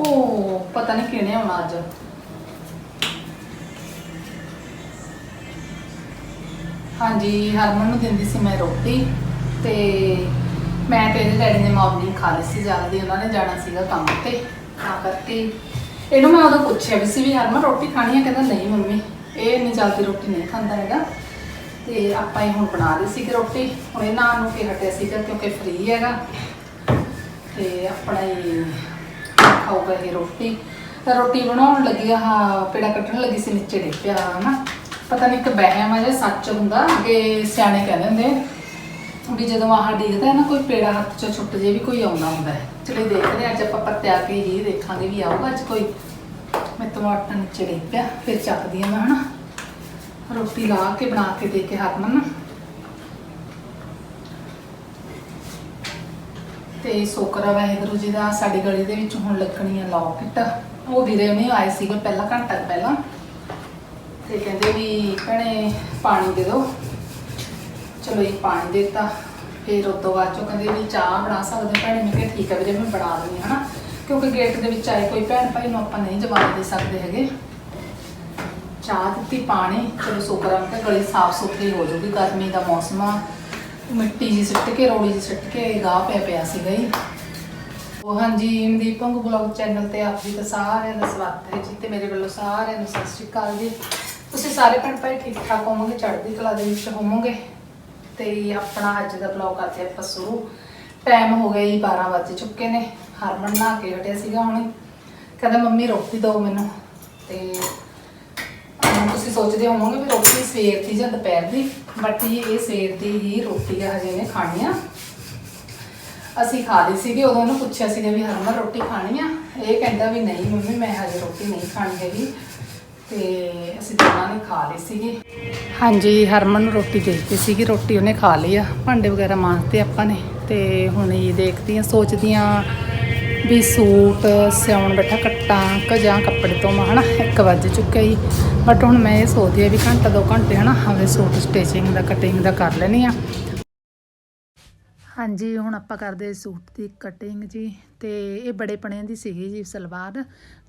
ਉਹ ਪਤਾ ਨਹੀਂ ਕਿਹਨੇ ਆਉਣਾ ਅੱਜ। ਹਾਂਜੀ, ਹਰਮਨ ਨੂੰ ਦਿੰਦੀ ਸੀ ਮੈਂ ਰੋਟੀ ਤੇ ਮੈਂ ਤੇ ਇਹਦੇ ਡੈਡੀ ਨੇ ਮਾਰਨਿੰਗ ਖਾ ਲਈ ਸੀ ਜਲਦੀ ਉਹਨਾਂ ਨੇ ਜਾਣਾ ਸੀਗਾ ਕੰਮ ਤੇ, ਤਾਂ ਕਰਕੇ ਇਹਨੂੰ ਮੈਂ ਉਦੋਂ ਪੁੱਛਿਆ ਵੀ ਸੀ ਵੀ ਹਰਮਨ, ਰੋਟੀ ਖਾਣੀ ਹੈ ਕਹਿੰਦਾ ਨਹੀਂ ਮੰਮੀ, ਇਹ ਇੰਨੀ ਜਲਦੀ ਰੋਟੀ ਨਹੀਂ ਖਾਂਦਾ ਹੈਗਾ। ਤੇ ਆਪਾਂ ਇਹ ਹੁਣ ਬਣਾ ਲਈ ਸੀ ਰੋਟੀ, ਹੁਣ ਇਹਨਾਂ ਨੂੰ ਕੇ ਹਟਿਆ ਸੀਗਾ ਕਿਉਂਕਿ ਫ੍ਰੀ ਹੈਗਾ। ਤੇ ਆਪਣਾ ਹੀ ਖਾਊਗਾ ਇਹ ਰੋਟੀ। ਰੋਟੀ ਬਣਾਉਣ ਲੱਗੀ ਆ ਪੇੜਾ ਕੱਟਣ ਲੱਗੀ ਸੀ, ਨੀਚੇ ਡਿੱਗ ਪਿਆ ਹਨਾ ਪਤਾ ਨਹੀਂ ਇੱਕ ਵਹਿਮ ਆ ਜਾਂ ਸੱਚ ਹੁੰਦਾ ਕਿ ਸਿਆਣੇ ਕਹਿੰਦੇ ਹੁੰਦੇ ਵੀ ਜਦੋਂ ਆਹ ਡਿੱਗਦਾ ਹੈ ਨਾ, ਕੋਈ ਪੇੜਾ ਹੱਥ ਚ ਛੁੱਟ ਜੇ ਵੀ ਕੋਈ ਆਉਂਦਾ ਹੁੰਦਾ ਹੈ। ਚਲੋ ਦੇਖਦੇ ਹਾਂ, ਅੱਜ ਆਪਾਂ ਪੱਤਿਆ ਕੇ ਹੀ ਦੇਖਾਂਗੇ ਵੀ ਆਊਗਾ ਅੱਜ ਕੋਈ। ਮੈਂ ਟਮਾਟਰ ਨੀਚੇ ਡਿੱਗ ਪਿਆ, ਫਿਰ ਚੱਕਦੀ ਆ ਮੈਂ, ਹਨਾ। ਰੋਟੀ ਲਾ ਕੇ ਬਣਾ ਕੇ ਦੇ ਕੇ ਹਰਮਨ। ਨੂੰ ਤੇ ਸ਼ੁਕਰ ਵਾਹਿਗੁਰੂ ਜੀ ਦਾ ਸਾਡੀ ਗਲੀ ਦੇ ਵਿੱਚ ਹੁਣ ਲੱਗਣੀ ਆ ਲੌਕਟ ਉਹ ਵੀਰੇ ਉਹਨੇ ਆਏ ਸੀਗੇ ਪਹਿਲਾਂ ਘੰਟਾ ਕੁ ਪਹਿਲਾਂ। ਤੇ ਕਹਿੰਦੇ ਵੀ ਭੈਣੇ ਪਾਣੀ ਦੇ ਦਿਓ। ਚਲੋ ਇਹ ਪਾਣੀ ਦੇ ਦਿੱਤਾ। ਫਿਰ ਉਸ ਤੋਂ ਬਾਅਦ ਚੋਂ ਕਹਿੰਦੇ ਵੀ ਚਾਹ ਬਣਾ ਸਕਦੇ ਭੈਣੇ ਮੈਂ ਕਿਹਾ ਠੀਕ ਹੈ ਵੀਰੇ, ਮੈਂ ਬਣਾ ਦਿੰਦੀ ਹਾਂ, ਹਨਾ? ਕਿਉਂਕਿ ਗੇਟ ਦੇ ਵਿੱਚ ਆਏ ਕੋਈ ਭੈਣ ਭਾਈ ਨੂੰ ਆਪਾਂ ਨਹੀਂ ਜਵਾਬ ਦੇ ਸਕਦੇ ਹੈਗੇ। ਚਾਹ ਦਿੱਤੀ, ਪਾਣੀ। ਚਲੋ ਸ਼ੁਕਰ, ਮੈਂ ਕਿਹਾ ਗਲੀ ਸਾਫ਼ ਸੁਥਰੀ ਹੋ ਜਾਊਗੀ, ਗਰਮੀ ਦਾ ਮੌਸਮ ਆ। ਮਿੱਟੀ ਜੀ ਸਿੱਟ ਕੇ ਰੋੜੀ ਜੀ ਸਿੱਟ ਕੇ ਗਾਹ ਪਿਆ ਪਿਆ ਸੀਗਾ ਜੀ। ਉਹ ਹਾਂਜੀ, ਮਨਦੀਪ ਪੰਗ ਬਲੌਗ ਚੈਨਲ ਤੇ ਆਪ ਜੀ ਦਾ ਸਾਰਿਆਂ ਦਾ ਸਵਾਗਤ ਹੈ ਜੀ ਤੇ ਮੇਰੇ ਵੱਲੋਂ ਸਾਰਿਆਂ ਨੂੰ ਸਤਿ ਸ਼੍ਰੀ ਅਕਾਲ ਜੀ। ਤੁਸੀਂ ਸਾਰੇ ਭੈਣ ਭਾਈ ਠੀਕ ਠਾਕ ਹੋਵੋਗੇ? ਚੜ੍ਹਦੀ ਕਲਾ ਦੇ ਵਿੱਚ ਹੋਵੋਗੇ? ਤੇ ਆਪਣਾ ਅੱਜ ਦਾ ਬਲੌਗ ਕਰਦੇ ਆਪਾਂ ਸ਼ੁਰੂ ਟਾਈਮ ਹੋ ਗਿਆ ਜੀ 12 ਵੱਜ ਚੁੱਕੇ ਨੇ। ਹਰਮਨ ਨਹਾ ਕੇ ਹਟਿਆ ਸੀਗਾ ਹੁਣੇ। ਕਹਿੰਦਾ, ਮੰਮੀ ਰੋਟੀ ਦਿਓ ਮੈਨੂੰ। ਤੇ ਤੁਸੀਂ ਸੋਚਦੇ ਹੋਵੋਗੇ ਵੀ ਰੋਟੀ ਸਵੇਰ ਦੀ ਜਾਂ ਦੁਪਹਿਰ ਦੀ ਬਟ ਇਹ ਸਵੇਰ ਦੀ ਹੀ ਰੋਟੀ ਆ, ਹਜੇ ਨੇ ਖਾਣੀ ਆ। ਅਸੀਂ ਖਾ ਲਈ ਸੀਗੀ, ਉਦੋਂ ਉਹਨੂੰ ਪੁੱਛਿਆ ਸੀਗਾ ਵੀ ਹਰਮਨ ਰੋਟੀ ਖਾਣੀ ਆ? ਇਹ ਕਹਿੰਦਾ ਵੀ ਨਹੀਂ, ਮੰਮੀ, ਮੈਂ ਹਜੇ ਰੋਟੀ ਨਹੀਂ ਖਾਣੀ ਹੈਗੀ। ਤੇ ਅਸੀਂ ਦੋਨਾਂ ਨੇ ਖਾ ਲਈ ਸੀਗੀ। ਹਾਂਜੀ, ਹਰਮਨ ਨੂੰ ਰੋਟੀ ਦੇ ਸੀਗੀ, ਰੋਟੀ ਉਹਨੇ ਖਾ ਲਈ ਆ। ਭਾਂਡੇ ਵਗੈਰਾ ਮਾਂਜਤੇ ਆਪਾਂ ਨੇ, ਤੇ ਹੁਣ ਇਹ ਦੇਖਦੀ ਆ, ਸੋਚਦੀ ਆ ਵੀ ਸੂਟ, ਸਿਉਣ ਬੈਠਾ ਕੱਟਾਂ ਕਿ ਜਾਂ ਕੱਪੜੇ ਤੋਂ ਹਨਾ 1 ਵਜ ਚੁੱਕਿਆ ਜੀ ਬਟ ਹੁਣ ਮੈਂ ਇਹ ਸੋਚਦੀ ਆ ਵੀ ਘੰਟਾ ਦੋ ਘੰਟੇ ਹਨਾ ਹਵੇ ਸੂਟ ਸਟਿਚਿੰਗ ਦਾ ਕਟਿੰਗ ਦਾ ਕਰ ਲੈਣੀ ਆ। ਹਾਂਜੀ, ਹੁਣ ਆਪਾਂ ਕਰਦੇ ਸੂਟ ਦੀ ਕਟਿੰਗ ਜੀ ਤੇ ਇਹ ਬੜੇ ਪਣਿਆਂ ਦੀ ਸੀਗੀ ਜੀ ਸਲਵਾਰ।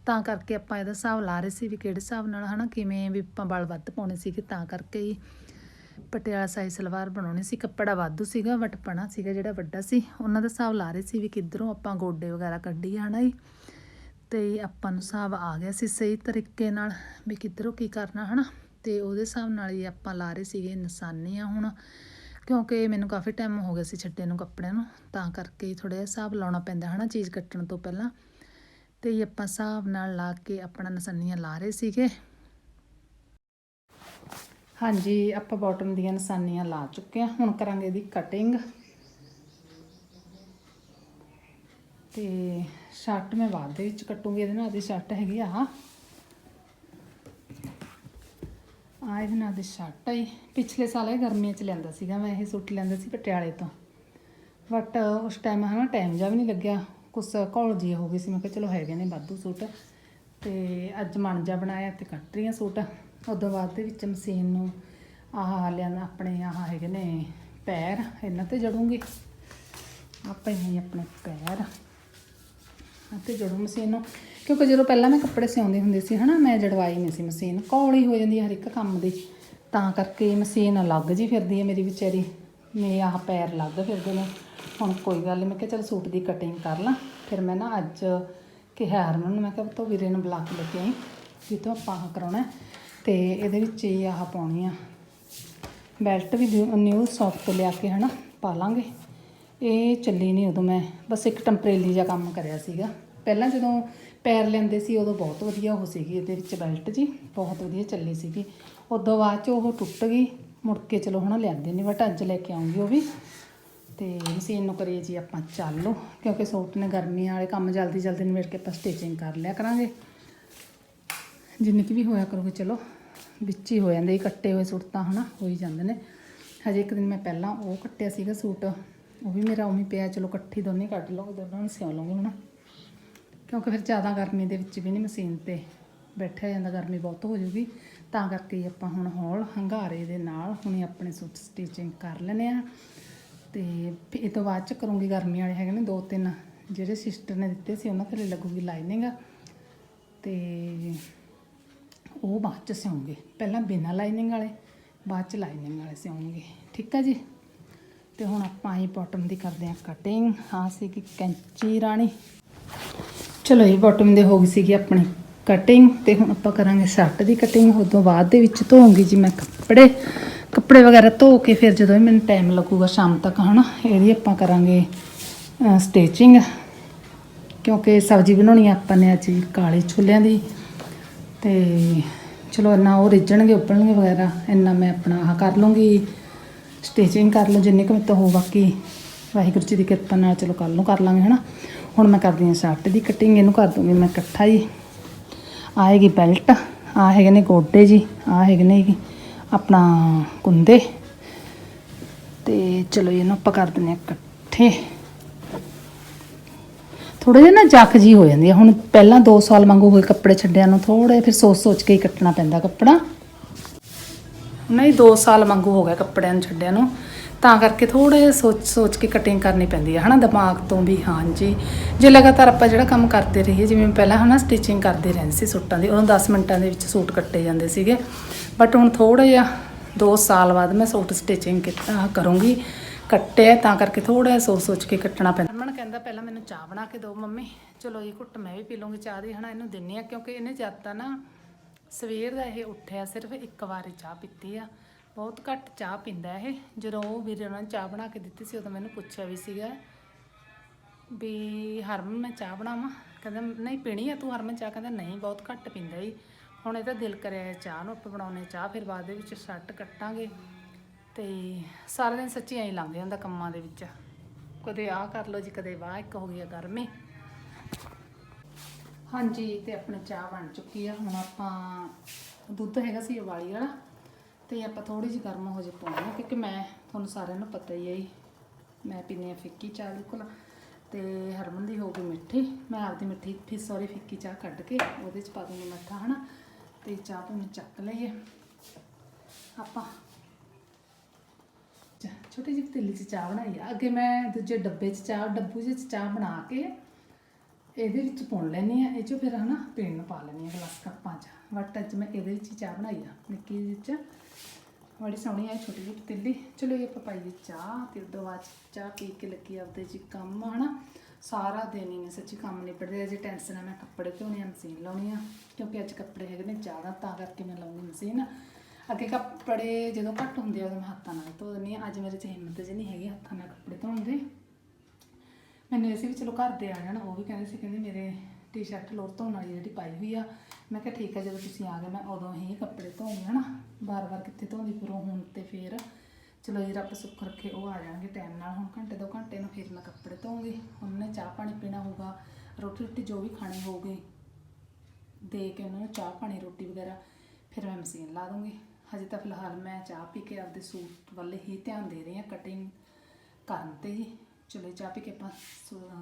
ਤਾਂ ਕਰਕੇ ਆਪਾਂ ਇਹਦਾ ਹਿਸਾਬ ਲਾ ਰਹੇ ਸੀ ਵੀ ਕਿਹੜੇ ਹਿਸਾਬ ਨਾਲ ਹਨਾ, ਕਿਵੇਂ ਵੀ ਆਪਾਂ ਬਲ ਵੱਧ ਪਾਉਣੇ ਸੀਗੇ ਤਾਂ ਕਰਕੇ ਹੀ। ਪਟਿਆਲਾ ਸਾਈਜ਼ ਸਲਵਾਰ ਬਣਾਉਣੀ ਸੀ, ਕੱਪੜਾ ਵਾਧੂ ਸੀਗਾ, ਵਟਪਣਾ ਸੀਗਾ ਜਿਹੜਾ ਵੱਡਾ ਸੀ, ਉਹਨਾਂ ਦਾ ਹਿਸਾਬ ਲਾ ਰਹੇ ਸੀ ਵੀ ਕਿੱਧਰੋਂ ਆਪਾਂ ਗੋਡੇ ਵਗੈਰਾ ਕੱਢੀਏ ਹਨਾ ਜੀ ਤੇ ਆਪਾਂ ਨੂੰ ਹਿਸਾਬ ਆ ਗਿਆ ਸੀ ਸਹੀ ਤਰੀਕੇ ਨਾਲ ਵੀ ਕਿੱਧਰੋਂ ਕੀ ਕਰਨਾ, ਹਨਾ? ਤੇ ਉਹਦੇ ਹਿਸਾਬ ਨਾਲ ਹੀ ਆਪਾਂ ਲਾ ਰਹੇ ਸੀਗੇ ਨਿਸ਼ਾਨੀਆਂ ਹੁਣ, ਕਿਉਂਕਿ ਮੈਨੂੰ ਕਾਫੀ ਟਾਈਮ ਹੋ ਗਿਆ ਸੀ ਛੱਡੇ ਨੂੰ ਕੱਪੜਿਆਂ ਨੂੰ, ਤਾਂ ਕਰਕੇ ਥੋੜਾ ਜਿਹਾ ਹਿਸਾਬ ਲਾਉਣਾ ਪੈਂਦਾ, ਹਨਾ, ਚੀਜ਼ ਕੱਟਣ ਤੋਂ ਪਹਿਲਾਂ। ਤੇ ਆਪਾਂ ਹਿਸਾਬ ਨਾਲ ਲਾ ਕੇ ਆਪਣਾ ਨਿਸ਼ਾਨੀਆਂ ਲਾ ਰਹੇ ਸੀਗੇ। ਹਾਂਜੀ, ਆਪਾਂ ਬਾਟਮ ਦੀਆਂ ਨਿਸ਼ਾਨੀਆਂ ਲਾ ਚੁੱਕੇ ਹਾਂ। ਹੁਣ ਕਰਾਂਗੇ ਇਹਦੀ ਕਟਿੰਗ ਤੇ ਸ਼ਰਟ ਮੈਂ ਬਾਅਦ ਦੇ ਵਿੱਚ ਕੱਟੂੰਗੀ, ਇਹਦੇ ਨਾਲ ਦੀ ਸ਼ਰਟ ਹੈਗੀ ਆ। ਆਹ ਆ ਇਹਦੇ ਨਾਲ ਦੀ ਸ਼ਰਟ ਹੈ ਪਿਛਲੇ ਸਾਲ ਇਹ ਗਰਮੀਆਂ ਚ ਲੈਂਦਾ ਸੀਗਾ, ਮੈਂ ਇਹ ਸੂਟ ਲੈਂਦਾ ਸੀ ਪਟਿਆਲੇ ਤੋਂ। ਬਟ ਉਸ ਟਾਈਮ ਹਨਾ ਟਾਈਮ ਜਾ ਵੀ ਨਹੀਂ ਲੱਗਿਆ। ਕੁਛ ਘੋਲ ਜੀ ਹੋ ਗਈ ਸੀ। ਮੈਂ ਕਿਹਾ ਚਲੋ ਹੈਗੇ ਨੇ ਵਾਧੂ ਸੂਟ। ਤੇ ਅੱਜ ਮਨ ਜਾ ਬਣਾਇਆ ਤੇ ਕੱਟ ਰਹੀ ਹਾਂ ਸੂਟ। ਉਦੋਂ ਬਾਅਦ ਦੇ ਵਿੱਚ ਮਸ਼ੀਨ ਨੂੰ ਆਹ ਲਿਆਂਦਾ ਆਪਣੇ ਆਹ ਹੈਗੇ ਨੇ ਪੈਰ, ਇਹਨਾਂ ਤੇ ਜੜੂੰਗੀ। ਆਪਾਂ ਹੀ ਆਪਣੇ ਪੈਰ ਅਤੇ ਜੜੂ ਮਸ਼ੀਨ ਨੂੰ। ਕਿਉਂਕਿ ਜਦੋਂ ਪਹਿਲਾਂ ਮੈਂ ਕੱਪੜੇ ਸਿਉਂਦੀ ਹੁੰਦੀ ਸੀ ਹਨਾ, ਮੈਂ ਜੜਵਾਈ ਨਹੀਂ ਸੀ ਮਸ਼ੀਨ, ਕੌਲੀ ਹੋ ਜਾਂਦੀ ਹਰ ਇੱਕ ਕੰਮ ਦੀ। ਤਾਂ ਕਰਕੇ ਮਸ਼ੀਨ ਅਲੱਗ ਜੀ ਫਿਰਦੀ ਹੈ ਮੇਰੀ ਵਿਚਾਰੀ ਮੇਰੇ ਆਹ ਪੈਰ ਅਲੱਗ ਫਿਰਦੇ ਨੇ। ਹੁਣ ਕੋਈ ਗੱਲ ਨਹੀਂ ਮੈਂ ਕਿਹਾ ਚਲ ਸੂਟ ਦੀ ਕਟਿੰਗ ਕਰ ਲਾਂ। ਫਿਰ ਮੈਂ ਨਾ ਅੱਜ ਕਿਹਾ ਹਰਮਨ ਨੂੰ, ਮੈਂ ਕਿਹਾ ਤੋ ਵੀਰੇ ਨੂੰ ਬੁਲਾ ਕੇ ਲੈ ਕੇ ਆਈ, ਵੀ ਤੋਂ ਆਪਾਂ ਆਹ ਕਰਾਉਣਾ। ਤੇ ਇਹਦੇ ਵਿੱਚ ਹੀ ਆਹ ਪਾਉਣੀ ਆ। ਬੈਲਟ ਵੀ ਨਿਊ ਸ਼ਾਪ ਤੋਂ ਲਿਆ ਕੇ ਹਨਾ ਪਾ ਲਾਂਗੇ। ਇਹ ਚੱਲੀ ਨਹੀਂ ਉਦੋਂ ਮੈਂ, ਬਸ ਇੱਕ ਟੈਂਪਰੇਰੀ ਜਿਹਾ ਕੰਮ ਕਰਿਆ ਸੀਗਾ। ਪਹਿਲਾਂ ਜਦੋਂ ਪੈਰ ਲੈਂਦੇ ਸੀ ਉਦੋਂ ਬਹੁਤ ਵਧੀਆ ਉਹ ਸੀਗੀ ਇਹਦੇ ਵਿੱਚ ਬੈਲਟ ਜੀ, ਬਹੁਤ ਵਧੀਆ ਚੱਲੀ ਸੀਗੀ। ਉਦੋਂ ਬਾਅਦ ਚ ਉਹ ਟੁੱਟ ਗਈ, ਮੁੜ ਕੇ ਚਲੋ ਹੁਣ ਲਿਆਂਦੇ ਨਹੀਂ ਬਟ ਅੱਜ ਲੈ ਕੇ ਆਉਂਗੀ ਉਹ ਵੀ। ਤੇ ਮਸ਼ੀਨ ਨੂੰ ਕਰੀਏ ਜੀ ਆਪਾਂ ਚਾਲੂ ਕਿਉਂਕਿ ਸੂਟ ਨੇ ਗਰਮੀਆਂ ਵਾਲੇ ਕੰਮ ਜਲਦੀ ਜਲਦੀ ਨਿਬੇੜ ਕੇ ਆਪਾਂ ਸਟਿਚਿੰਗ ਕਰ ਲਿਆ ਕਰਾਂਗੇ। ਜਿੰਨੀ ਕੁ ਵੀ ਹੋਇਆ ਕਰੂਗੀ ਚਲੋ, ਵਿੱਚ ਹੀ ਹੋ ਜਾਂਦੇ ਇਹ ਕੱਟੇ ਹੋਏ ਸੂਟ ਤਾਂ ਹਨਾ, ਹੋ ਹੀ ਜਾਂਦੇ ਨੇ। ਹਜੇ ਇੱਕ ਦਿਨ ਮੈਂ ਪਹਿਲਾਂ ਉਹ ਕੱਟਿਆ ਸੀਗਾ ਸੂਟ, ਉਹ ਵੀ ਮੇਰਾ ਉਵੇਂ ਪਿਆ, ਚਲੋ ਇਕੱਠੀ ਦੋਨੇ ਕੱਢ ਲਵਾਂਗੇ, ਦੋਨਾਂ ਨੂੰ ਸਿਉਂ ਲਵਾਂਗੇ ਹੁਣ ਕਿਉਂਕਿ ਫਿਰ ਜ਼ਿਆਦਾ ਗਰਮੀ ਦੇ ਵਿੱਚ ਵੀ ਨਹੀਂ ਮਸ਼ੀਨ ਤੇ ਬੈਠਿਆ ਜਾਂਦਾ, ਗਰਮੀ ਬਹੁਤ ਹੋ ਜੂਗੀ। ਤਾਂ ਕਰਕੇ ਆਪਾਂ ਹੁਣ ਹੌਲ ਹੰਗਾਰੇ ਦੇ ਨਾਲ ਹੁਣੇ ਆਪਣੇ ਸੂਟ ਸਟਿਚਿੰਗ ਕਰ ਲੈਨੇ ਆ ਤੇ ਫਿਰ ਇਹ ਤੋਂ ਬਾਅਦ ਚ ਕਰੂੰਗੀ, ਗਰਮੀ ਵਾਲੇ ਹੈਗੇ ਨੇ ਦੋ ਤਿੰਨ, ਜਿਹੜੇ ਸਿਸਟਰ ਨੇ ਦਿੱਤੇ ਸੀ, ਉਹਨਾਂ ਥੱਲੇ ਲੱਗੂਗੀ ਲਾਈਨਿੰਗ ਤੇ ਉਹ ਬਾਅਦ ਚ ਸਿਉਂਗੇ। ਪਹਿਲਾਂ ਬਿਨਾਂ ਲਾਈਨਿੰਗ ਵਾਲੇ, ਬਾਅਦ ਚ ਲਾਈਨਿੰਗ ਵਾਲੇ ਸਿਉਂਗੇ। ਠੀਕ ਆ ਜੀ? ਤੇ ਹੁਣ ਆਪਾਂ ਇਹ ਬਾਟਮ ਦੀ ਕਰਦੇ ਹਾਂ ਕਟਿੰਗ ਹਾਂ ਸੀਗੀ ਕੈਂਚੀ ਰਾਣੀ। ਚਲੋ, ਇਹ ਬਾਟਮ ਦੇ ਹੋ ਗਈ ਸੀਗੀ ਆਪਣੀ ਕਟਿੰਗ ਤੇ ਹੁਣ ਆਪਾਂ ਕਰਾਂਗੇ ਸ਼ਰਟ ਦੀ ਕਟਿੰਗ ਉਸ ਤੋਂ ਬਾਅਦ ਦੇ ਵਿੱਚ ਧੋਉਂਗੀ ਜੀ ਮੈਂ ਕੱਪੜੇ। ਕੱਪੜੇ ਵਗੈਰਾ ਧੋ ਕੇ ਫਿਰ ਜਦੋਂ ਵੀ ਮੈਨੂੰ ਟਾਈਮ ਲੱਗੂਗਾ ਸ਼ਾਮ ਤੱਕ, ਹਨਾ? ਇਹਦੀ ਆਪਾਂ ਕਰਾਂਗੇ ਸਟਿਚਿੰਗ ਕਿਉਂਕਿ ਸਬਜ਼ੀ ਬਣਾਉਣੀ ਆ ਆਪਾਂ ਨੇ ਅੱਜ ਕਾਲੇ ਛੋਲਿਆਂ ਦੀ। ਤੇ ਚਲੋ ਇੰਨਾ ਉਹ ਰਿੱਝਣਗੇ ਉੱਪਣਗੇ ਵਗੈਰਾ, ਇੰਨਾ ਮੈਂ ਆਪਣਾ ਆਹ ਕਰ ਲੂੰਗੀ ਸਟਿਚਿੰਗ ਕਰ ਲਓ ਜਿੰਨੀ ਕੁ ਮੇਰੇ ਤੋਂ ਹੋ ਬਾਕੀ, ਵਾਹਿਗੁਰੂ ਜੀ ਦੀ ਕਿਰਪਾ ਨਾਲ ਚਲੋ ਕੱਲ ਨੂੰ ਕਰ ਲਾਂਗੇ, ਹਨਾ? ਹੁਣ ਮੈਂ ਕਰਦੀ ਹਾਂ ਸ਼ਰਟ ਦੀ ਕਟਿੰਗ ਇਹਨੂੰ ਕਰ ਦੂੰਗੀ ਮੈਂ ਇਕੱਠਾ ਜੀ ਆਏਗੀ ਬੈਲਟ ਆ ਹੈਗੇ ਨੇ ਗੋਡੇ ਜੀ ਆ ਹੈਗੇ ਨੇ ਆਪਣਾ ਕੁੰਦੇ। ਤੇ ਚਲੋ ਇਹਨੂੰ ਆਪਾਂ ਕਰ ਦਿੰਦੇ ਹਾਂ ਇਕੱਠੇ। ਥੋੜੇ ਜਿਹਾ ਨਾ ਜੱਕ ਜੀ ਹੋ ਜਾਂਦੀ ਹੈ ਹੁਣ ਪਹਿਲਾਂ 2 ਸਾਲ ਵਾਂਗੂ ਹੋਏ ਕੱਪੜੇ ਛੱਡਿਆਂ ਨੂੰ ਥੋੜੇ ਫਿਰ ਸੋਚ ਸੋਚ ਕੇ ਹੀ ਕੱਟਣਾ ਪੈਂਦਾ ਕੱਪੜਾ। ਨਹੀਂ 2 ਸਾਲ ਮੰਗੂ ਹੋ ਗਿਆ ਕੱਪੜਿਆਂ ਨੂੰ ਛੱਡਿਆਂ ਨੂੰ। ਤਾਂ ਕਰਕੇ ਥੋੜੇ ਸੋਚ ਸੋਚ ਕੇ ਕਟਿੰਗ ਕਰਨੀ ਪੈਂਦੀ ਹੈ ਹਨਾ, ਦਿਮਾਗ ਤੋਂ ਵੀ, ਹਾਂਜੀ। ਜੇ ਲਗਾਤਾਰ ਆਪਾਂ ਜਿਹੜਾ ਕੰਮ ਕਰਦੇ ਰਹੀਏ, ਜਿਵੇਂ ਪਹਿਲਾਂ, ਹਨਾ ਸਟਿਚਿੰਗ ਕਰਦੇ ਰਹਿੰਦੇ ਸੀ ਸੂਟਾਂ ਦੀ, ਉਦੋਂ 10 ਮਿੰਟਾਂ ਦੇ ਵਿੱਚ ਸੂਟ ਕੱਟੇ ਜਾਂਦੇ ਸੀਗੇ। ਬਟ ਹੁਣ ਥੋੜਾ ਜਿਹਾ 2 ਸਾਲ ਬਾਅਦ ਮੈਂ ਸੂਟ ਸਟਿਚਿੰਗ ਕੀਤਾ, ਕਰੂੰਗੀ। ਕੱਟਿਆ, ਤਾਂ ਕਰਕੇ ਥੋੜਾ ਜਿਹਾ ਸੋਚ ਸੋਚ ਕੇ ਕੱਟਣਾ ਪੈਂਦਾ। ਹਰਮਨ ਕਹਿੰਦਾ ਪਹਿਲਾਂ ਮੈਨੂੰ ਚਾਹ ਬਣਾ ਕੇ ਦਿਓ ਮੰਮੀ। ਚਲੋ ਜੀ, ਘੁੱਟ ਮੈਂ ਵੀ ਪੀ ਲੂੰਗੀ ਚਾਹ ਦੀ। ਹਨਾ, ਇਹਨੂੰ ਦਿੰਨੀ ਆ ਕਿਉਂਕਿ ਇਹਨੇ ਜਦ ਤਾਂ ਨਾ ਸਵੇਰ ਦਾ ਇਹ ਉੱਠਿਆ, ਸਿਰਫ ਇੱਕ ਵਾਰੀ ਚਾਹ ਪੀਤੀ ਆ। ਬਹੁਤ ਘੱਟ ਚਾਹ ਪੀਂਦਾ ਇਹ। ਜਦੋਂ ਉਹ ਵੀਰੇ ਉਹਨਾਂ ਨੇ ਚਾਹ ਬਣਾ ਕੇ ਦਿੱਤੀ ਸੀ, ਉਦੋਂ ਮੈਨੂੰ ਪੁੱਛਿਆ ਵੀ ਸੀਗਾ ਵੀ ਹਰਮਨ, ਮੈਂ ਚਾਹ ਬਣਾਵਾਂ? ਕਹਿੰਦਾ, ਨਹੀਂ, ਪੀਣੀ ਆ ਤੂੰ ਹਰਮਨ ਚਾਹ? ਕਹਿੰਦਾ, ਨਹੀਂ, ਬਹੁਤ ਘੱਟ ਪੀਂਦਾ ਹੀ ਹੁਣ ਇਹਦਾ ਦਿਲ ਕਰਿਆ ਚਾਹ ਨੂੰ, ਆਪਾਂ ਬਣਾਉਣੇ ਚਾਹ, ਫਿਰ ਬਾਅਦ ਦੇ ਵਿੱਚ ਸੱਟ ਕੱਟਾਂਗੇ। ਤੇ ਸਾਰਾ ਦਿਨ ਸੱਚੀ ਐਂ ਹੀ ਲੰਘ ਜਾਂਦਾ ਕੰਮਾਂ ਦੇ ਵਿੱਚ। ਕਦੇ ਆਹ ਕਰ ਲਓ ਜੀ, ਕਦੇ ਵਾਹ, ਇੱਕ ਹੋ ਗਈ ਆ ਗਰਮੀ। ਹਾਂਜੀ, ਤੇ ਆਪਣੀ ਚਾਹ ਬਣ ਚੁੱਕੀ ਆ। ਹੁਣ ਆਪਾਂ, ਦੁੱਧ ਹੈਗਾ ਸੀ ਉਬਾਲੀ ਵਾਲਾ, ਤੇ ਆਪਾਂ ਥੋੜੀ ਜਿਹੀ ਗਰਮ ਹੋ ਜੇ ਪਾਉਣੀ ਆ, ਕਿਉਂਕਿ ਮੈਂ, ਤੁਹਾਨੂੰ ਸਾਰਿਆਂ ਨੂੰ ਪਤਾ ਹੀ ਹੈ ਜੀ, ਮੈਂ ਪੀਂਦੀ ਆ ਫਿੱਕੀ ਚਾਹ ਬਿਲਕੁਲ। ਤੇ ਹਰਮਨ ਦੀ ਹੋ ਗਈ ਮਿੱਠੀ, ਮੈਂ ਆਪਦੀ ਮਿੱਠੀ ਫਿਰ ਸੌਰੀ ਫਿੱਕੀ ਚਾਹ ਕੱਢ ਕੇ ਉਹਦੇ ਚ ਪਾ ਦੂੰਗੀ ਮਿੱਠਾ, ਹਨਾ? ਤੇ ਚਾਹ ਵੀ ਮੈਂ ਚੱਕ ਲਈਏ ਆਪਾਂ ਛੋਟੀ ਜਿਹੀ ਪਤੀਲੀ 'ਚ ਚਾਹ ਬਣਾਈ ਆ। ਅੱਗੇ ਮੈਂ ਦੂਜੇ ਡੱਬੇ 'ਚ ਚਾਹ, ਡੱਬੂ ਜਿਹੇ 'ਚ ਚਾਹ ਬਣਾ ਕੇ ਇਹਦੇ ਵਿੱਚ ਪੁਣ ਲੈਣੀ ਆ। ਇਹ 'ਚੋਂ ਫਿਰ ਹਨਾ ਪੀਣ ਨੂੰ ਪਾ ਲੈਣੀ ਆ, ਗਲਾਸ ਕੱਪਾਂ 'ਚ। ਬਟ ਅੱਜ ਮੈਂ ਇਹਦੇ ਵਿੱਚ ਹੀ ਚਾਹ ਬਣਾਈ ਆ, ਨਿੱਕੀ ਜਿਹੀ 'ਚ ਬੜੀ ਸੋਹਣੀ ਆ ਇਹ ਛੋਟੀ ਜਿਹੀ ਪਤੀਲੀ ਚਲੋ ਇਹ ਆਪਾਂ ਪਾਈਏ ਚਾਹ ਤੇ ਉਦੋਂ ਬਾਅਦ ਚਾਹ ਪੀ ਕੇ ਲੱਗੀ ਆਪਦੇ ਜੀ ਕੰਮ, ਹਨਾ। ਸਾਰਾ ਦਿਨ ਹੀ ਮੈਂ ਸੱਚੀ ਕੰਮ ਨਿਬੜਦੇ, ਅਜੇ ਟੈਨਸ਼ਨ ਆ, ਮੈਂ ਕੱਪੜੇ ਧੋਣੇ ਆ, ਮਸ਼ੀਨ ਲਾਉਣੀ ਆ। ਕਿਉਂਕਿ ਅੱਜ ਕੱਪੜੇ ਹੈਗੇ ਨੇ ਜ਼ਿਆਦਾ, ਤਾਂ ਕਰਕੇ ਮੈਂ ਲਾਉਂਦੀ ਮਸ਼ੀਨ। ਅੱਗੇ ਕੱਪੜੇ ਜਦੋਂ ਘੱਟ ਹੁੰਦੇ ਆ, ਉਦੋਂ ਮੈਂ ਹੱਥਾਂ ਨਾਲ ਧੋ ਦਿੰਦੀ ਆ ਅੱਜ ਮੇਰੇ 'ਚ ਹਿੰਮਤ ਜਿਹੀ ਨਹੀਂ ਹੈਗੀ ਹੱਥਾਂ ਨਾਲ ਕੱਪੜੇ ਧੋਣ ਦੀ। ਮੈਨੂੰ ਅਸੀਂ ਵੀ ਚਲੋ ਘਰ ਦੇ ਆ ਜਾਣ, ਉਹ ਵੀ ਕਹਿੰਦੇ ਸੀ, ਕਹਿੰਦੇ ਮੇਰੇ ਟੀ-ਸ਼ਰਟ ਲੋਰ ਧੋਣ ਵਾਲੀ ਜਿਹੜੀ ਪਾਈ ਹੋਈ ਆ। ਮੈਂ ਕਿਹਾ ਠੀਕ ਆ, ਜਦੋਂ ਤੁਸੀਂ ਆ ਗਏ, ਮੈਂ ਉਦੋਂ ਹੀ ਕੱਪੜੇ ਧੋਣੇ ਹਨਾ। ਬਾਰ-ਬਾਰ ਕਿੱਥੇ ਧੋਂਦੀ ਫਿਰ ਉਹ ਹੁਣ ਤੇ ਫਿਰ ਚਲੋ ਇਹ ਰੱਬ ਸੁੱਖ ਰੱਖੇ, ਉਹ ਆ ਜਾਣਗੇ ਟਾਈਮ ਨਾਲ। ਹੁਣ ਘੰਟੇ ਦੋ ਘੰਟੇ ਨੂੰ ਫਿਰ ਮੈਂ ਕੱਪੜੇ ਧੋਵਾਂਗੀ ਉਹਨਾਂ ਨੇ ਚਾਹ ਪਾਣੀ ਪੀਣਾ ਹੋਊਗਾ, ਰੋਟੀ ਰੋਟੀ ਜੋ ਵੀ ਖਾਣੀ ਹੋਊਗੀ, ਦੇ ਕੇ ਉਹਨਾਂ ਨੂੰ ਚਾਹ ਪਾਣੀ, ਰੋਟੀ ਵਗੈਰਾ, ਫਿਰ ਮੈਂ ਮਸ਼ੀਨ ਲਾ ਦੂੰਗੀ। ਹਜੇ ਤਾਂ ਫਿਲਹਾਲ ਮੈਂ ਚਾਹ ਪੀ ਕੇ ਆਪਦੇ ਸੂਟ ਵੱਲ ਹੀ ਧਿਆਨ ਦੇ ਰਹੀ ਹਾਂ ਕਟਿੰਗ ਕਰਨ ਤੇ ਜੀ ਚਲੋ ਚਾਹ ਪੀ ਕੇ ਆਪਾਂ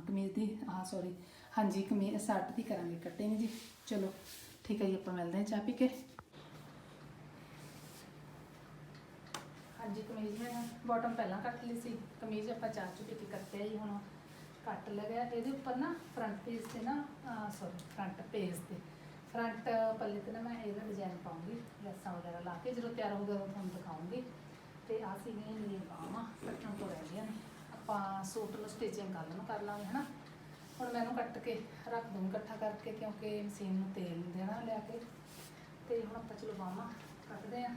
ਕਮੀਜ਼ ਦੀ, ਆਹ ਸੌਰੀ ਹਾਂਜੀ ਕਮੀਜ਼ ਸੱਟ ਦੀ ਕਰਾਂਗੇ ਕਟਿੰਗ ਜੀ। ਚਲੋ, ਠੀਕ ਹੈ ਜੀ, ਆਪਾਂ ਮਿਲਦੇ ਹਾਂ ਚਾਹ ਪੀ ਕੇ। ਹਾਂਜੀ, ਕਮੀਜ਼ ਮੈਂ ਬਾਟਮ ਪਹਿਲਾਂ ਕੱਟ ਲਈ ਸੀ। ਕਮੀਜ਼ ਆਪਾਂ ਚਾਹ ਚੁ ਪੀ ਕੇ ਕੱਟਿਆ ਜੀ, ਹੁਣ ਕੱਟ ਲਗਿਆ ਇਹਦੇ ਉੱਪਰ ਨਾ ਫਰੰਟ ਪੇਜ ਤੇ ਨਾ ਸੌਰੀ ਫਰੰਟ ਪੇਜ ਤੇ। ਫਰੰਟ ਪੱਲੇ ਤੇ ਨਾ ਮੈਂ ਇਹਦਾ ਡਿਜ਼ਾਈਨ ਪਾਉਂਗੀ, ਲੈਸਾਂ ਵਗੈਰਾ ਲਾ ਕੇ, ਜਦੋਂ ਤਿਆਰ ਹੋਊਗਾ ਉਦੋਂ ਤੁਹਾਨੂੰ ਦਿਖਾਉਂਗੀ। ਤੇ ਆ ਸੀਗੀਆਂ ਮੇਰੀਆਂ ਬਾਹਾਂ ਕੱਟਣ ਤੋਂ ਰਹਿ ਗਈਆਂ ਨੇ। ਆਪਾਂ ਸੂਟ ਨੂੰ ਸਟਿਚਿੰਗ ਕਰ ਲੈਣਾ, ਕਰ ਲਾਂਗੇ, ਹਨਾ? ਹੁਣ ਮੈਂ ਇਹਨੂੰ ਕੱਟ ਕੇ ਰੱਖ ਦੂੰ ਇਕੱਠਾ ਕਰਕੇ, ਕਿਉਂਕਿ ਮਸ਼ੀਨ ਨੂੰ ਤੇਲ ਦੇਣਾ ਲਿਆ ਕੇ। ਤੇ ਹੁਣ ਆਪਾਂ ਚਲੋ ਬਾਹਾਂ ਕੱਟਦੇ ਆ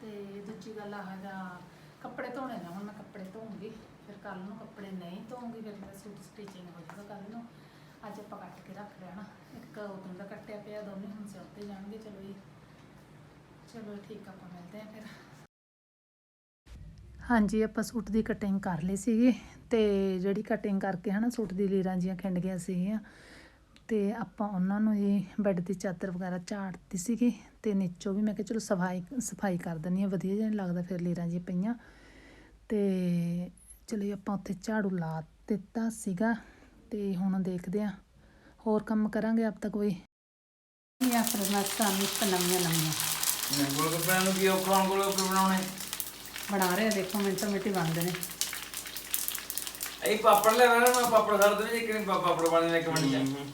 ਤੇ ਦੂਜੀ ਗੱਲ ਆ ਹੈਗਾ ਕੱਪੜੇ ਧੋਣੇ ਨੇ, ਹੁਣ ਮੈਂ ਕੱਪੜੇ ਧੋਉਂਗੀ ਫਿਰ ਕੱਲ ਨੂੰ ਕੱਪੜੇ ਨਹੀਂ ਧੋਉਂਗੀ ਫਿਰ ਮੇਰਾ ਸੂਟ ਸਟਿਚਿੰਗ ਹੋ ਜਾਊਗਾ ਕੱਲ ਨੂੰ ਅੱਜ ਆਪਾਂ ਕੱਟ ਕੇ ਰੱਖ ਲਿਆ ਨਾ ਇੱਕ ਉਦੋਂ ਦਾ ਕੱਟਿਆ ਪਿਆ, ਦੋਨੇ ਹੁਣ ਸਿਉਤੇ ਜਾਣਗੇ, ਚਲੋ ਜੀ। ਚਲੋ ਠੀਕ ਆਪਾਂ ਮਿਲਦੇ ਆ ਫਿਰ। ਹਾਂਜੀ, ਆਪਾਂ ਸੂਟ ਦੀ ਕਟਿੰਗ ਕਰ ਲਈ ਸੀਗੀ ਤੇ ਜਿਹੜੀ ਕਟਿੰਗ ਕਰਕੇ ਹਨਾ, ਸੂਟ ਦੀ ਲੀਰਾਂ ਜੀਆਂ ਖਿੰਡ ਗਈਆਂ ਸੀਗੀਆਂ। ਤੇ ਆਪਾਂ ਉਹਨਾਂ ਨੂੰ ਜੀ ਬੈੱਡ ਦੀ ਚਾਦਰ ਵਗੈਰਾ ਝਾੜਤੀ ਸੀਗੀ ਤੇ ਨੀਚੋਂ ਵੀ ਮੈਂ ਕਿਹਾ ਚਲੋ ਸਫ਼ਾਈ ਸਫ਼ਾਈ ਕਰ ਦਿੰਨੀ ਆ ਵਧੀਆ ਜਿਹਾ ਨੀ ਲੱਗਦਾ ਫਿਰ ਲੀਰਾਂ ਜੀ ਪਈਆਂ। ਤੇ ਚਲੋ ਜੀ, ਆਪਾਂ ਉੱਥੇ ਝਾੜੂ ਲਾ ਦਿੱਤਾ ਸੀਗਾ। ਤੇ ਹੁਣ ਦੇਖਦੇ ਆ ਹੋਰ ਕੰਮ ਕਰਾਂਗੇ ਆਪ ਤੱਕ ਕੋਈ। ਇਹ ਅਫਰਨਾਸਾਂ ਨਿਤ ਨਵੀਆਂ ਨਵੀਆਂ। ਗੋਲ ਗੱਪਿਆਂ ਨੂੰ ਕੀ ਔਖਾ ਹੁਣ ਗੋਲ ਗੱਪੇ ਬਣਾਉਣੇ? ਬਣਾ ਰਹੇ ਆ ਦੇਖੋ ਮਿੰਟੋ ਮਿੰਟੀ ਬਣਦੇ ਨੇ। ਇਹ ਪਾਪੜ ਲੈ ਆਣਾ ਮੈਂ ਪਾਪੜ ਖਾ ਦੇ ਇੱਕ ਨਹੀਂ ਪਾਪੜ ਬਣੇ ਨੇ ਇੱਕ ਮਿੰਟ ਚ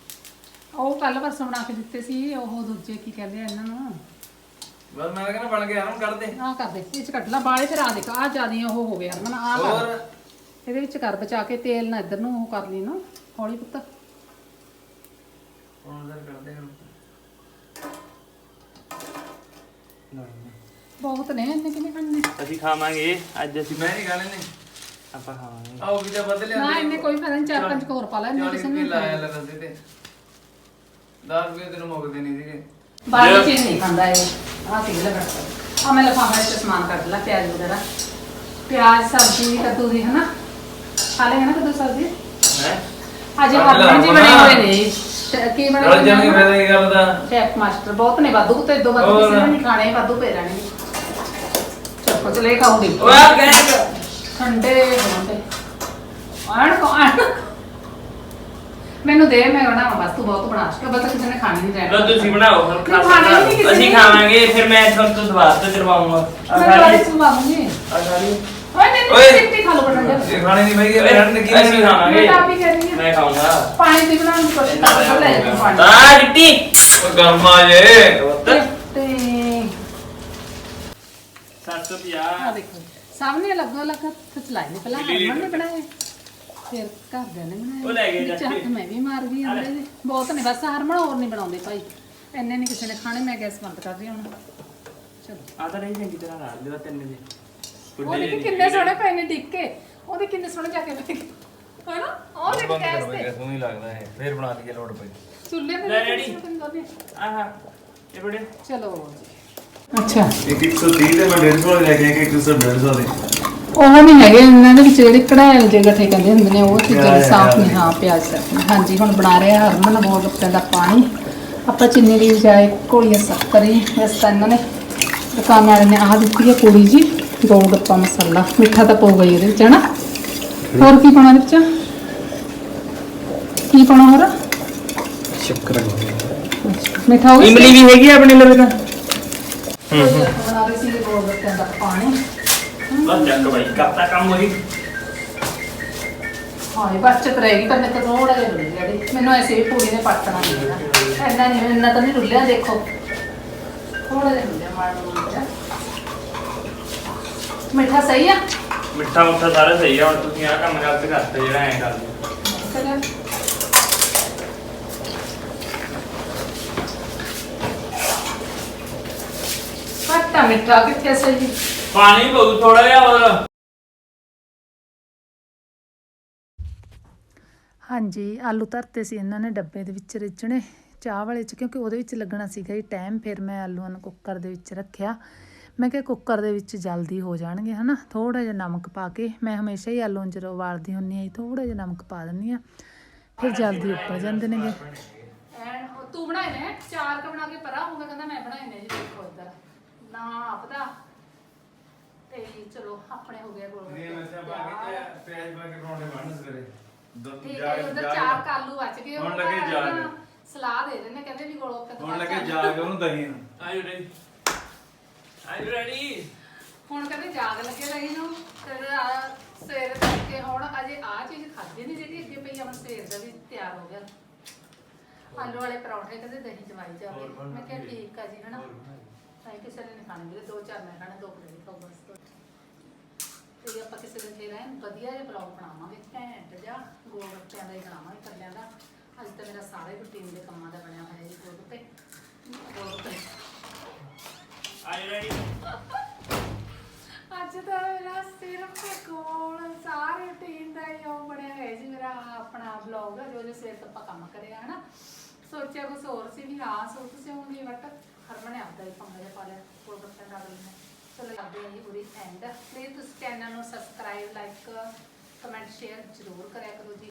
ਉਹ ਕੱਲ ਪਰਸੋਂ ਬਣਾ ਕੇ ਦਿੱਤੇ ਸੀ ਉਹ ਦੂਜੇ ਕੀ ਕਹਿੰਦੇ ਆ ਇਹਨਾਂ ਨੂੰ? ਬਸ ਮੈਂ ਕਹਿੰਦਾ ਬਣ ਗਿਆ ਹੁਣ ਕੱਢ ਦੇ। ਆਹ ਕਰ ਦੇ ਇਹ ਚ ਕੱਟ ਲਾ ਬਾਲੇ ਤੇ ਰਾ ਦੇ ਆ ਜਿਆਦੀ ਉਹ ਹੋ ਗਿਆ ਹਰਮਨ ਆ ਕਰ ਹੋਰ? ਇਹਦੇ ਵਿੱਚ ਕਰ ਬਚਾ ਕੇ ਤੇਲ ਨਾ ਇੱਧਰ ਨੂੰ ਉਹ ਕਰ ਲਈ ਨਾ ਹੌਲੀ ਪੁੱਤ। ਕਰਦੇ ਹਾਂ। ਬਹੁਤ ਨੇ ਇੰਨੇ ਕਿੰਨੇ ਖਾਣੇ? ਅਸੀਂ ਖਾਵਾਂਗੇ ਅੱਜ ਅਸੀਂ ਮੈਂ ਨਹੀਂ ਖਾਣੇ ਨੇ। ਆਪਾਂ ਖਾਵਾਂਗੇ। ਆਓ ਵੀ ਤਾਂ ਬਦਲ ਲਿਆ ਨਾ ਇੰਨੇ ਕੋਈ ਫਾਇਦਾ ਨਹੀਂ ਚਾਰ ਪੰਜ ਕੁ ਹੋਰ ਪਾ ਲੈ ਇੰਨੇ 40 ਕਿਸੇ ਨੂੰ ਲਾਇਆ ਲੈ ਦੱਸਦੇ ਤੇ 10 ਰੁਪਏ ਤੈਨੂੰ ਮੁੱਕਦੇ ਨਹੀਂ ਸੀਗੇ। ਬਾਹਰ ਚੀਜ਼ ਨਹੀਂ ਖਾਂਦਾ ਇਹ। ਆ ਕੀ ਲਗਾ ਆ ਮੈਂ ਲਫਾਫਾ ਵਿੱਚ ਸਮਾਨ ਕੱਢ ਲਾ ਪਿਆਜ਼ ਵਗੈਰਾ। ਪਿਆਜ਼ ਸਬਜ਼ੀ ਕੱਦੂ ਦੀ ਹਨਾ? ਖਾ ਲੈਣਾ ਕੱਦੂ ਸਬਜ਼ੀ ਹੈ? ਅਜੇ ਹਰਮਨ ਜੀ। ਬਣੇ ਹੋਏ ਨੇ। ਤੇ ਕੀ ਬਣੇ ਰਲ ਜਾਣਗੇ ਫਾਇਦਾ ਕੀ ਗੱਲ ਦਾ। ਸ਼ੈਫ ਮਾਸਟਰ ਬਹੁਤ ਨੇ ਵਾਧੂ ਤੇ ਦੋ ਵਾਧੂ। ਕਿਸੇ ਨੇ ਨਹੀਂ ਖਾਣੇ ਵਾਧੂ ਪੇ ਰਹਿਣੇ ਚੱਪੋ ਚਲੇ ਖਾਉਂਗੀ ਓਏ ਆ ਕਹਿ ਠੰਡੇ ਹੋਣਦੇ ਆਣ ਕੋ ਆਣ ਮੈਨੂੰ ਦੇ ਮੈਂ ਬਣਾਵਾਂ ਬਸ ਤੂੰ ਬਹੁਤ ਬਣਾ। ਕੇ ਬਸ ਕਿਸੇ ਨੇ ਖਾਣੀ ਨਹੀਂ ਰਹਿਣਾ। ਲੋ ਤੁਸੀਂ ਬਣਾਓ ਹੁਣ ਖਾ ਨਹੀਂ, ਖਾਣੇ ਨਹੀਂ ਕਿਸੇ ਅਸੀਂ ਨੇ। ਖਾਵਾਂਗੇ ਫਿਰ ਮੈਂ ਤੁਹਾਨੂੰ ਤੋਂ ਦਵਾਰ ਤੇ ਕਰਵਾਉਂਗਾ। ਆ ਮੈਂ ਸਾਰੀ। ਸੁਣਾਉਂਗੀ ਆ ਸਾਰੀ। ਓਏ ਨਹੀਂ ਓਏ। ਸਿੱਟੀ ਖਾ ਲੋ ਬਟੰਡੇ ਇਹ ਖਾਣੇ ਨਹੀਂ ਬਈ ਇਹ ਰਣ ਕੀ ਅਸੀਂ ਖਾਵਾਂਗੇ। ਮੈਂ ਤਾਂ ਆਪ ਹੀ ਕਹਿ ਰਹੀ ਹਾਂ। ਮੈਂ ਖਾਊਂਗਾ। ਪਾਣੀ ਦੀ ਬਣਾਉਣ ਦੀ ਕੋਸ਼ਿਸ਼ ਕਰ ਲੈ ਲੈ ਪਾਣੀ। ਆ ਗਿੱਟੀ ਉਹ ਗਰਮਾ ਜੇ। ਤੇ ਤੇ 750 ਆ ਦੇਖੋ ਸਾਹਮਣੇ ਲੱਗੋ ਲੱਗਾ ਚਲਾਈ ਨੇ ਪਹਿਲਾਂ ਹਰਮਨ ਨੇ ਬਣਾਏ। ਫਿਰ ਘਰਦਿਆਂ ਨੇ ਬਣਾਏ। ਉਹ ਲੈ ਗਏ ਵਿੱਚ ਜੱਟੀ। ਹੱਥ ਮੈਂ ਵੀ ਮਾਰ ਗਈ ਆਂਦੇ ਦੇ ਬਹੁਤ ਨੇ ਬਸ ਹਰਮਨ ਹੋਰ ਨਹੀਂ ਬਣਾਉਂਦੇ ਭਾਈ। ਇੰਨੇ ਨਹੀਂ ਕਿਸੇ ਨੇ ਖਾਣੇ ਮੈਂ ਗੈਸ ਬੰਦ ਕਰ ਰਹੀ ਹਾਂ ਹੁਣ। ਚਲੋ। ਆ ਤਾਂ ਨਹੀਂ ਚੰਗੀ ਤਰ੍ਹਾਂ ਨਾਲ ਜਿਹੜਾ ਤਿੰਨ ਦੇ ਉਹ ਦੇਖੀ ਕਿੰਨੇ ਸੋਹਣੇ ਪਏ ਨੇ ਟਿੱਕੇ ਉਹਦੇ ਕਿੰਨੇ ਸੋਹਣੇ ਜਾ ਕੇ ਪਏ ਹੈਨਾ? ਉਹ ਦੇਖ ਬੰਦ ਗੈਸ ਕਰ ਤੇ। ਹੀ ਲੱਗਦਾ ਹੈ ਫੇਰ ਬਣਾ ਲਈਏ ਲੋੜ ਪਈ। ਚੁੱਲ੍ਹੇ ਤੇ ਲੈ ਡੈਡੀ। ਆਹਾ ਇਹ ਬੜੇ। ਚਲੋ ਅੱਛਾ। ਇੱਕ 130 ਤੇ ਮੈਂ 150 ਲੈ ਕੇ ਇੱਕ 150 ਦੇ। ਉਹ ਨਹੀਂ ਹੈਗੇ ਇਹਨਾਂ ਦੇ ਵਿੱਚ ਜਿਹੜੇ ਕੜਾਇਲ ਜੇ ਗੱਠੇ ਕਹਿੰਦੇ ਹੁੰਦੇ ਨੇ ਉਹ ਚੀਜ਼ਾਂ ਸਾਫ਼ ਨਹੀਂ ਹਾਂ। ਪਿਆਜ਼ ਸੱਤ ਹਾਂਜੀ ਹੁਣ ਬਣਾ ਰਹੇ ਆ ਹਰਮਨ ਗੋਲ ਗੱਪਿਆਂ ਦਾ ਪਾਣੀ। ਆਪਾਂ ਚੀਨੀ ਦੀ ਬਜਾਏ ਘੋਲੀਆਂ ਸ਼ੱਕਰੀ ਇਸ ਤਾਂ ਇਹਨਾਂ ਨੇ ਦੁਕਾਨ ਵਾਲੇ ਨੇ ਆਹ ਦਿੱਤੀ ਹੈ ਕੁੜੀ ਜੀ। ਗੋਲ ਗੱਪਾ ਮਸਾਲਾ ਮਿੱਠਾ ਤਾਂ ਪਊਗਾ ਹੀ ਇਹਦੇ ਵਿੱਚ ਹਨਾ ਹੋਰ ਕੀ ਪਾਉਣਾ ਇਹਦੇ ਵਿੱਚ? ਕੀ ਪਾਉਣਾ ਹੋਰ? ਸ਼ੱਕਰ ਮਿੱਠਾ ਹੋ ਗਿਆ? ਇਮਲੀ ਵੀ ਹੈਗੀ ਆ ਆਪਣੇ ਲਵੇ ਤਾਂ? ਬਣਾ ਰਹੇ ਸੀ ਗੋਲ ਗੱਪਿਆਂ ਦਾ ਪਾਣੀ ਬਸ ਚੱਕ ਬਾਈ ਕਰਤਾ ਕੰਮ ਹੋਈ ਹਾਂ ਇਹ ਬਚਤ ਰਹੇਗੀ ਪਰ ਮੇਰੇ ਤੋਂ ਥੋੜਾ ਜਿਹਾ ਰੁੱਲ ਗਿਆ ਡੀ ਮੈਨੂੰ ਐਸੇ ਵੀ ਪੂਰੀ ਨੇ ਪੱਟਣਾ ਨਹੀਂ ਹੈਗਾ ਇੰਨਾ ਨਹੀਂ ਇੰਨਾ ਤਾਂ ਨਹੀਂ ਰੁੱਲਿਆ ਦੇਖੋ। ਥੋੜਾ ਜਿਹਾ ਰੁੱਲਿਆ ਮਾੜਾ ਮੋਟਾ। ਮਿੱਠਾ ਸਹੀ ਆ? ਮਿੱਠਾ ਮੁੱਠਾ ਸਾਰਾ ਸਹੀ ਆ ਹੁਣ ਤੁਸੀਂ ਆ ਕੰਮ ਗਲਤ ਕਰਤੇ ਜਿਹੜਾ ਐਂ ਕਰਦੇ ਚਲੋ ਪੱਟਾ ਮਿੱਠਾ ਕਿੱਥੇ ਸਹੀ? ਪਾਣੀ ਬਹੁਤ ਥੋੜਾ ਜਿਹਾ ਹੋਰ। ਹਾਂਜੀ ਆਲੂ ਧਰਤੇ ਸੀ ਇਹਨਾਂ ਨੇ ਡੱਬੇ ਦੇ ਵਿੱਚ ਰਿੱਝਣੇ ਚਾਹ ਵਾਲੇ ਚ ਕਿਉਂਕਿ ਉਹਦੇ ਵਿੱਚ ਲੱਗਣਾ ਸੀਗਾ ਹੀ ਟਾਈਮ ਫਿਰ ਮੈਂ ਆਲੂਆਂ ਨੂੰ ਕੁੱਕਰ ਦੇ ਵਿੱਚ ਰੱਖਿਆ। ਮੈਂ ਕਿਹਾ ਕੁੱਕਰ ਦੇ ਵਿੱਚ ਜਲਦੀ ਹੋ ਜਾਣਗੇ ਹਨਾ? ਥੋੜਾ ਜਿਹਾ ਨਮਕ ਪਾ ਕੇ ਮੈਂ ਹਮੇਸ਼ਾ ਹੀ ਆਲੂ ਜਦੋਂ ਉਬਾਲਦੀ ਹੁੰਨੀ ਆ ਥੋੜਾ ਜਿਹਾ ਨਮਕ ਪਾ ਦਿੰਨੀ ਆ ਫਿਰ ਜਲਦੀ ਉੱਪਰ ਜਾਂਦੇ ਨੇਗੇ। ਐਨ ਤੂੰ ਬਣਾਏ ਨੇ? ਚਾਰ ਕ ਬਣਾ ਕੇ ਪਰਾ ਹੋਊਗਾ ਕਹਿੰਦਾ ਮੈਂ ਬਣਾਏ ਨੇ ਜੀ ਦੇਖੋ ਇੱਧਰ। ਨਾ ਆਪਦਾ। ਤੇ ਚਲੋ ਆਪਣੇ ਹੋ ਗਿਆ ਗੋਲ ਨੇ ਮੈਂ ਪਾ ਕੇ ਪਿਆਜ਼ ਪਾ ਕੇ ਪਰੌਂਠੇ ਬਣਨ ਸਵੇਰੇ। ਦੋ- ਠੀਕ ਜਾ- ਹੈ ਉਧਰ ਜਾ- ਚਾਰ ਕਾਲੂ ਬਚ ਗਏ ਹੁਣ ਉਹ ਲੱਗੇ ਤਾਂ ਜਾਗ। ਨਾ ਸਲਾਹ ਦੇ ਰਹੇ ਨੇ ਕਹਿੰਦੇ ਵੀ ਗੋਲੋ ਕੇ ਹੁਣ ਲੱਗੇ ਜਾ ਕੇ ਉਹਨੂੰ ਦਹੀਂ ਨੂੰ। Are you ready are you ready ਹੁਣ ਕਹਿੰਦੇ ਜਾਗ ਲੱਗੇ ਰਹੀ ਨੂੰ ਫਿਰ ਆਹ ਸਵੇਰ ਤੱਕ ਹੁਣ ਅਜੇ ਆ ਚੀਜ਼ ਖਾਧੀ ਨਹੀਂ ਜਿਹੜੀ ਅੱਗੇ ਪਈ ਆ ਹੁਣ ਸਵੇਰ ਦਾ ਵੀ ਤਿਆਰ ਹੋ ਗਿਆ। ਆਲੂ ਵਾਲੇ ਪਰੌਂਠੇ ਕਹਿੰਦੇ ਦਹੀਂ ਜਮਾਈ ਜਾਵੇ। ਮੈਂ ਕਿਹਾ ਠੀਕ ਆ ਜੀ ਹਨਾ? ਤਾਂ ਕਿਸੇ ਨੇ ਨਹੀਂ ਖਾਣੇ ਦੋ ਚਾਰ ਮੈਂ ਖਾਣੇ ਦੋ ਪਲੇਟ ਖਾਓ ਬਸ। ਤੇ ਆਪਾਂ ਕਿਸੇ ਦਿਨ ਫੇਰ ਵਧੀਆ ਜਿਹਾ ਬਲੌਗ ਬਣਾਵਾਂਗੇ ਘੈਂਟ ਜਿਹਾ ਗੋਲ ਗੱਪਿਆਂ ਦਾ ਹੀ ਬਣਾਵਾਂਗੇ ਕੱਲਿਆਂ ਦਾ। ਅੱਜ ਤਾਂ ਮੇਰਾ ਸਾਰਾ ਹੀ ਰੁਟੀਨ ਦੇ ਕੰਮਾਂ ਜੋ ਆਪਾਂ ਕੰਮ ਕਰਿਆ, ਹਨਾ? ਸੋਚਿਆ ਕੁਝ ਹੋਰ ਸੀ ਵੀ ਹਾਂ, ਸੋਚ ਸਿਉਂਗੀ ਬਟ ਹਰਮਨ ਨੇ ਆਪਦਾ ਹੀ ਪੰਗਾ ਜਿਹਾ ਪਾ ਲਿਆ ਕੋਲ ਬੱਚਾ ਕਰ ਲੈਣਾ ਚਲੋ ਕਰਦੇ ਹਾਂ ਜੀ ਪੂਰੀ ਐਂਡ ਪਲੀਜ਼ ਤੁਸੀਂ ਚੈਨਲ ਨੂੰ ਸਬਸਕ੍ਰਾਈਬ ਲਾਈਕ ਕਮੈਂਟ ਸ਼ੇਅਰ ਜ਼ਰੂਰ ਕਰਿਆ ਕਰੋ ਜੀ।